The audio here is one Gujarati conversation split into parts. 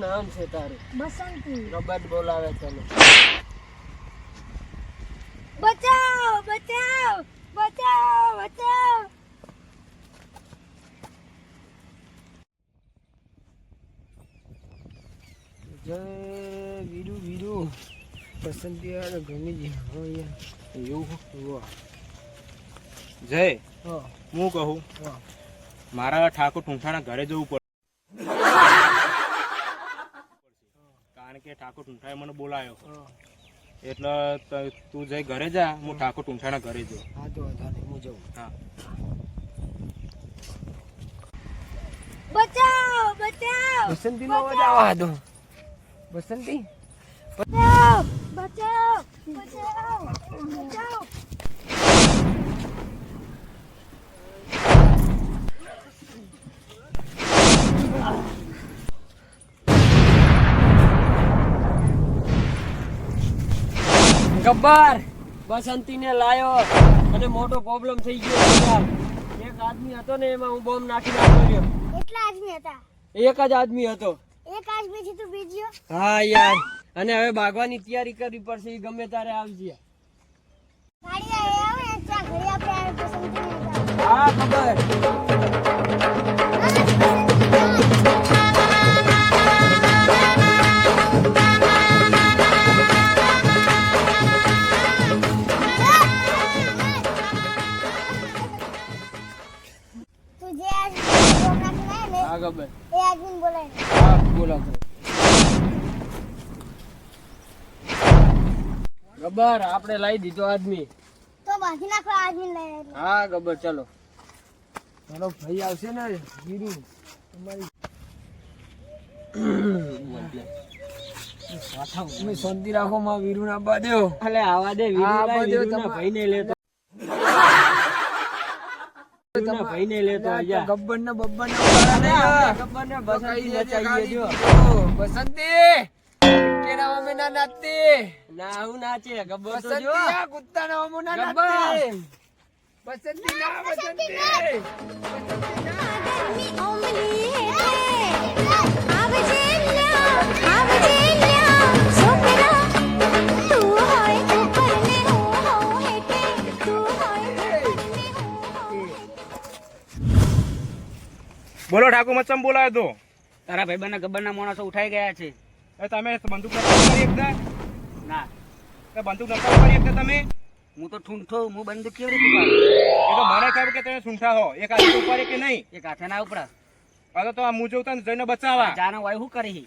નામ. છે તારું? બસંતી. રોબર્ટ બોલાવે તને બચાવ બચાવ બચાવ બચાવ. જય વીરુ વીરુ. પસંદી યાર ગમી ગઈ હો યાર. એવું વાહ. જય. હું. કહું? મારા ઠાકોર ઠૂંઠાના ઘરે જવું પડે. કારણ કે ઠાકોર ટુંઠાએ મને બોલાયો. એટલે તું જઈ ઘરે જા હું ઠાકોર ટુંઠાના ઘરે જઉં. હા તો હું જઉં. હા. બચાવ બચાવ બસંતી નો અવાજ આવા દો બસંતી બચાવ બચાવ બચાવ બચાવ. ગબ્બર બસંતીને લાયો અને મોટો પ્રોબ્લેમ થઈ ગયો એક આદમી હતો ને એમાં હું બોમ્બ નાખી નાખ્યો એટલા આદમી હતા? એક જ આદમી હતો. એક આદમી થી તું બીજો? હા યાર. અને હવે ભાગવાની તૈયારી કરવી પડશે એ ગમે ત્યારે આવજે. હા ખબર. એ બોલાય. હા બોલો ગબ્બર આપણે લાવી દીધો આદમી. તો બાકી નાખો આદમી લઈ હા ગબર ચલો. મારો ભાઈ આવશે ને વીરુ તમારી તમે શાંતિ રાખો માં વીરુ ના બાદ્યો અલે આવા દે વીરુ ભાઈ ને ના તમા- ભાઈ ને લેતો વીરુના ભાઈને લેતો જા. ગબ્બર ને બબ્બર ગબ્બર ને બસંતી નચાઈએ જો. બસંતી કેરા મમ્મી ના નાચતી ના હું નાચે ગબ્બર તો જો. બસંતી આ કુત્તા ના ગબ્બર. નાચતી બસંતી ના બસંતી બોલો ઠાકુર મચમ બોલાયો તો. તારા ભાઈબંધના ગબ્બરના માણસો ઉઠાઈ ગયા છે. એ તમે બંદૂક નકામ કરી એકતા ના? તો બંદૂક નકામ કરી એકતા તમે? હું તો ઠૂંઠો હું બંદૂક કેવી રીતે ઉપાડું એ તો મને ખબર કે તમે ઠૂંઠા હો. એક હાથ ઉપર કે નહીં? એક હાથે ના ઉપરા આ તો આ હું જોઉં તને જઈને બચાવા જાનો વાય શું કરી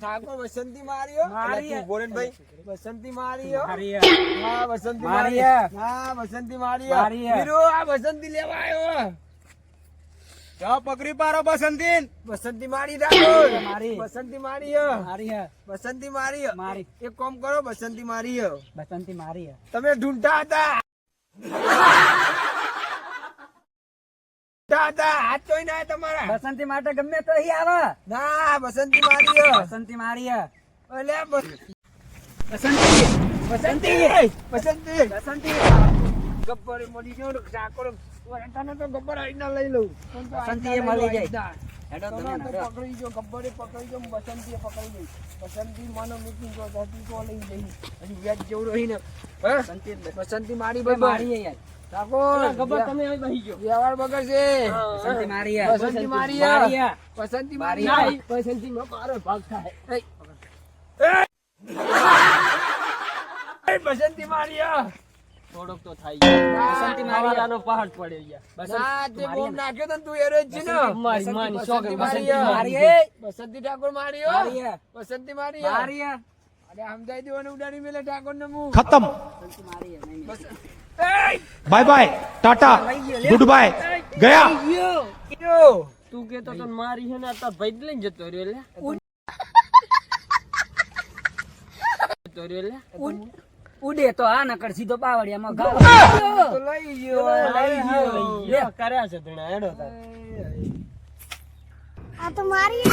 ઠાકોર બસંતી માર્યો મારી. અલા તું બોલે ભાઈ બસંતી માર્યો મારી હા વસંતી મારી. મારી. હા વસંતી મારી મારી. વીરુ આ વસંતી લેવા આવ્યો પકડી પારો બસંતી બસંતી મારી ઠાકોર. મારી. બસંતી મારી મારી બસંતી મારી મારી. એક કામ કરો બસંતી મારી બસંતી મારી તમે ઢૂંઢતા હતા. ઢૂંઢતા હતા હાથ ચોઈ ના તમારા. બસંતી માટે ગમે તો અહીં આવે. ના બસંતી મારી બસંતી મારી બસંતી બસંતી. બસંતી. બસંતી. ગબ્બર મળી ગયો ને ઠાકોર વરંટાને તો ગબ્બર આઈના લઈ લઉં. બસંતી મળી લઈ જાય. હેડો તમે. પકડી ગયો ગબ્બરે પકડી ગયો પકડી ગઈ. બસંતી માનો મીટિંગ તો ધરતી તો લઈ જઈ હજી વ્યાજ જેવું રહી બસંતી બસંતી મારી ભાઈ મારી યાર થોડોક નાખ્યો તો તું એરો જ ને? ઠાકોર મારિયો? બસંતી મારિયા. મારિયા. અરે સમજાઈ દેવાનું ઉડાડી મેલે ઠાકોર ને મુ. ખતમ. Basanti bye bye tata good bye ગયા. તું કે તો તને મારી છે ને આતા ભાઈ લઈને જતો રહ્યો લે. જતો રહ્યો લે. ઉડે. તો આ નકર સીધો બાવળિયામાં ગાવ. લઈ ગયો લઈ ગયો. લે કર્યા છે ધણા એડો આ તો મારી